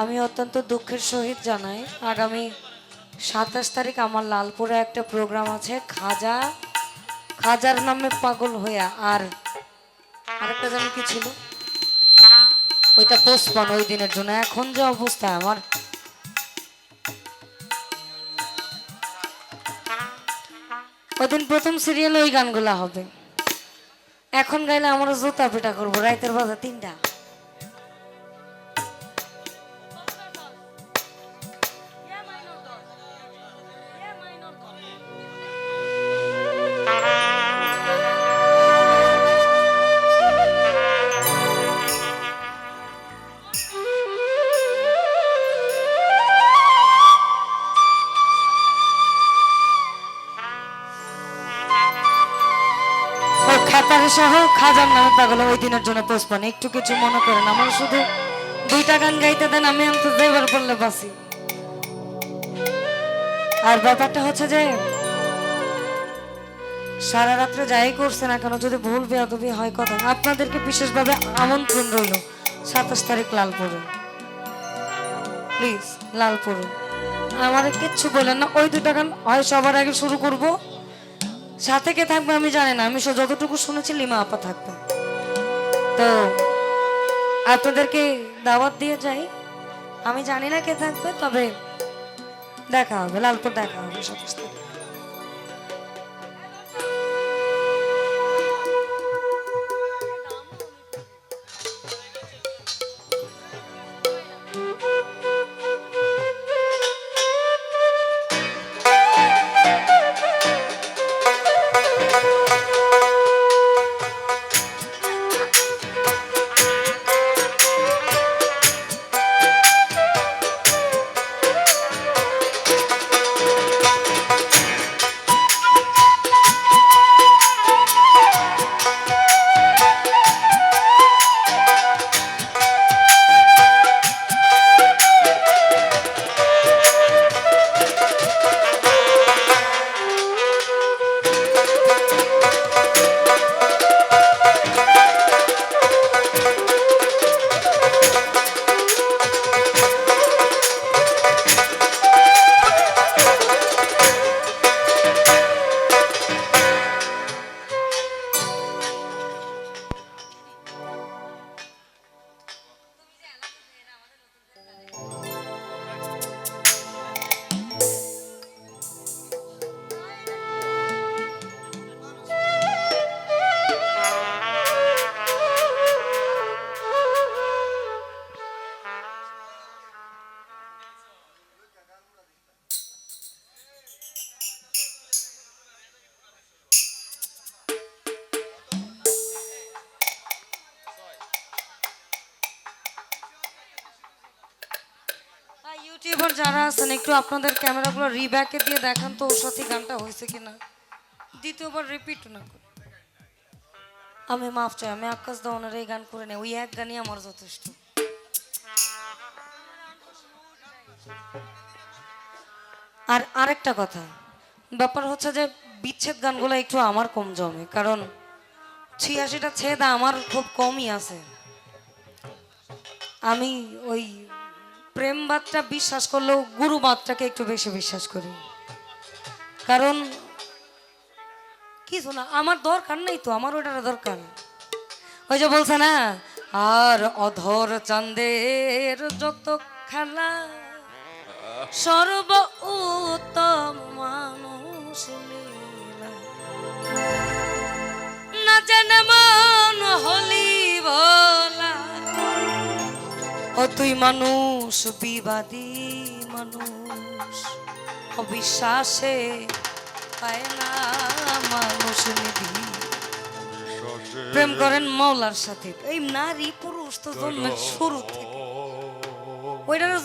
আমি অত্যন্ত দুঃখের সহিত জানাই। আগামী সাতাশ তারিখ আমার লালপুরে একটা প্রোগ্রাম আছে, খাজা, খাজার নামে পাগল হইয়া। আর আরেকটা জানি কি ছিল? ওইটা পোস্টপন ওই দিনের জন্য। এখন যে অবস্থা আমার। ওই দিন প্রথম সিরিয়ালে ওই গানগুলা হবে। এখন গাইলে আমরা জুতা পিটা করব, রাইতের বাজা তিনটা। সহ খাজার নামে পাগল ওই দিনের জন্য পোস্টপন একটু কিছু মনে করেন, আমার শুধু দুইটা গান গাইতে দেন, আমি অন্ত দেবার পড়লে বাসি আর ব্যাপারটা হচ্ছে যে, সারা রাত্রে যাই করছে না কেন, যদি ভুল বেয়াদবি হয় কথা, আপনাদেরকে বিশেষভাবে আমন্ত্রণ রইল, সাতাশ তারিখ লালপুরে প্লিজ লালপুরে আমার কিচ্ছু বলেন না, ওই দুটা গান হয় সবার আগে শুরু করব। সাথে কে থাকবে আমি জানি না। আমি যতটুকু শুনেছি, লিমা আপা থাকবে। তো আপনাদেরকে দাওয়াত দিয়ে যাই। আমি জানি না কে থাকবে, তবে দেখা হবে, লালপুর দেখা হবে সাতাশ ইউটিউবার যারা আছেন, একটু আপনাদের ক্যামেরাগুলো রিব্যাকে দিয়ে দেখান তো ওর সাথে গানটা হয়েছে কিনা। দ্বিতীয়বার রিপিট না করে। আমি মাফ চাই, আমি আকাশ দওয়ানের এই গান করে নেই, ওই এক গানই আমার যথেষ্ট। আর আরেকটা কথা, ব্যাপার হচ্ছে যে বিচ্ছেদ গানগুলো একটু আমার কম জমে, কারণ ছিয়াশিটা ছেদ আমার খুব কমই আছে। আমি ওই প্রেমবাদটা বিশ্বাস করলেও গুরু গুরুবাদটাকে একটু বেশি বিশ্বাস করি। কারণ কিছু না আমার দরকার নেই তো, আমার ওটার দরকার। ওই যে বলছে না, আর অধর চাঁদের যত খেলা, সর্ব উত্তম মানুষ। না জানে মন হলি বলা। ও তুই মানুষ বিবাদী মানুষ। অবিশ্বাসে পায় না মানুষ নিধি। প্রেম করেন মৌলার সাথে। এই নারী পুরুষ তো জন্মের শুরু থেকে।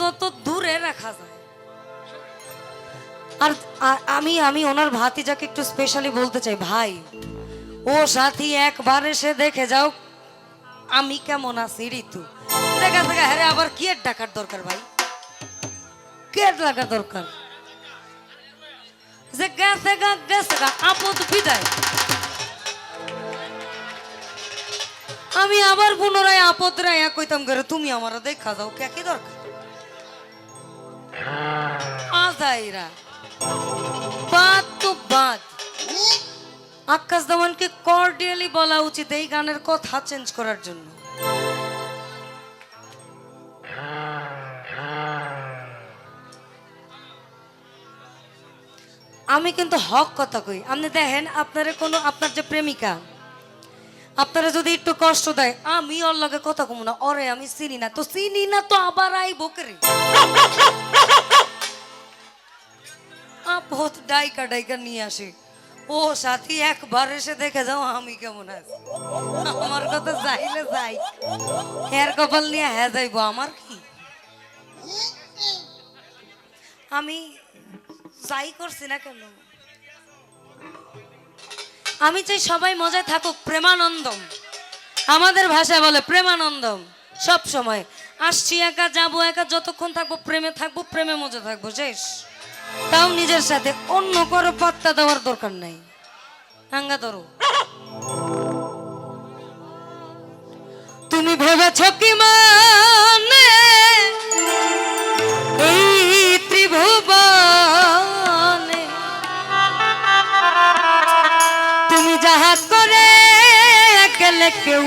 যত দূরে রাখা যায়। আর আমি আমি ওনার ভাতিজাকে একটু স্পেশালি বলতে চাই ভাই ও সাথী একবার এসে দেখে যাও আমি কেমন আছি ঋতু? দেখা দেখা হ্যাঁ আবার টাকার দরকার ভাই? কি টাকার দরকার? যে গেছে গা গেছে গা আপদ বিদায়। আমি আবার পুনরায় আপদ রায় কইতাম তুমি আমার দেখা যাও, কে, কি দরকার? এরা বাদ তো বাদ। আকাশ দামানকে কর্ডিয়ালি বলা উচিত এই গানের কথা চেঞ্জ করার জন্য। আমি কিন্তু হক কথা কই। আপনি দেখেন, আপনারা কোনো, আপনার যে প্রেমিকা, আপনারা যদি একটু কষ্ট দেয়, আমি ওর লগে কথা কমু না। অরে আমি চিনি না। তো চিনি না তো আবার আই বকরে বহুত ডাইকা ডাইকা নিয়ে আসে। ও সাথী, একবার এসে দেখে যাও আমি কেমন আছি। আমার কথা যাইলে যাই। এর কপাল নিয়ে হ্যাঁ যাইবো। আমার কি? আমি যাই করছি না কেন? আমি চাই সবাই মজায় থাকুক, প্রেমানন্দম। আমাদের ভাষায় বলে প্রেমানন্দম, সব সময়। আসছি একা, যাব একা, যতক্ষণ থাকব প্রেমে থাকব, প্রেমে মজা থাকব, শেষ। তাও নিজের সাথে অন্য কারও পাত্তা দেওয়ার দরকার নাই। আঙ্গা ধরো। তুমি ভেবেছ কি মানে? কেউ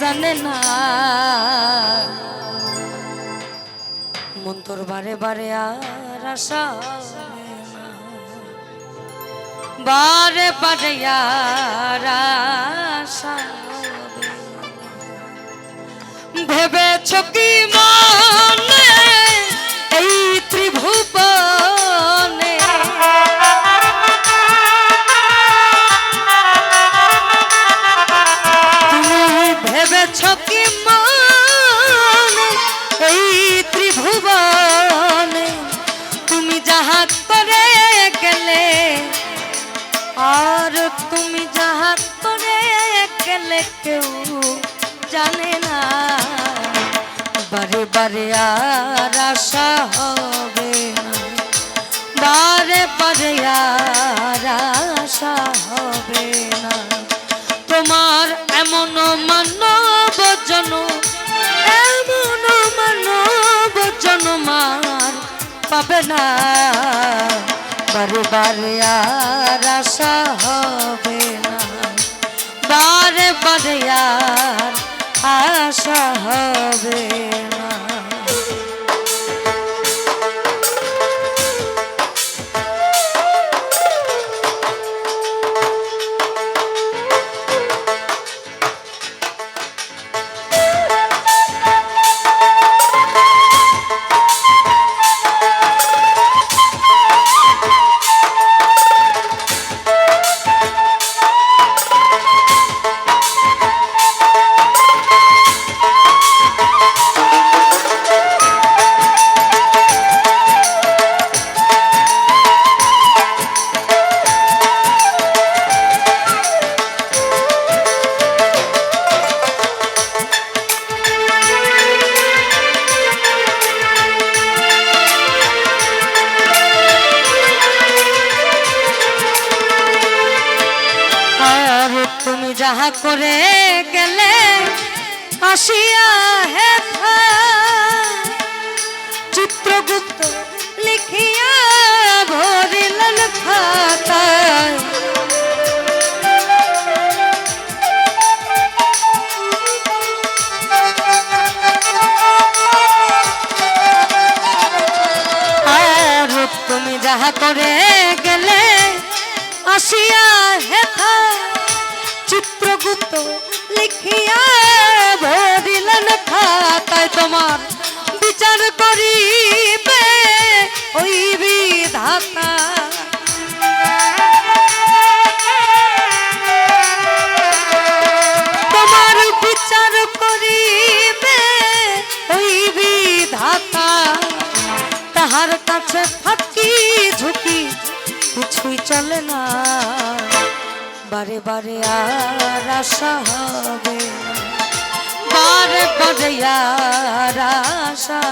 জানে না মন তোর বারে বারে আর আশা। বারে বারে আর আশা ভেবেছ কি মনে বারে বারে আর আশা হবে না। বারে বারে আর আশা হবে না। তোমার এমন মানব জন এমন মানব জন্মার পাবে না। বারে বারে আর আশা হবে না। বারে বারে আর আশা হবে যাহা করে গেলে আসিয়া হে চিত্রগুপ্ত লিখিয়া ভরিলেন খাতায়। তুমি যাহা করে চিত্রগুপ্ত লিখিয়া ভরিলেন খাতায় তোমার। বিচার করিবে ওই বিধাতা। তোমার বিচার করিবে ওই বিধাতা। তাহার কাছে ফাঁকি ঝুঁকি, কিছুই চলে না। বারে বারে আর আশা হবে। বারে বারে আর আশা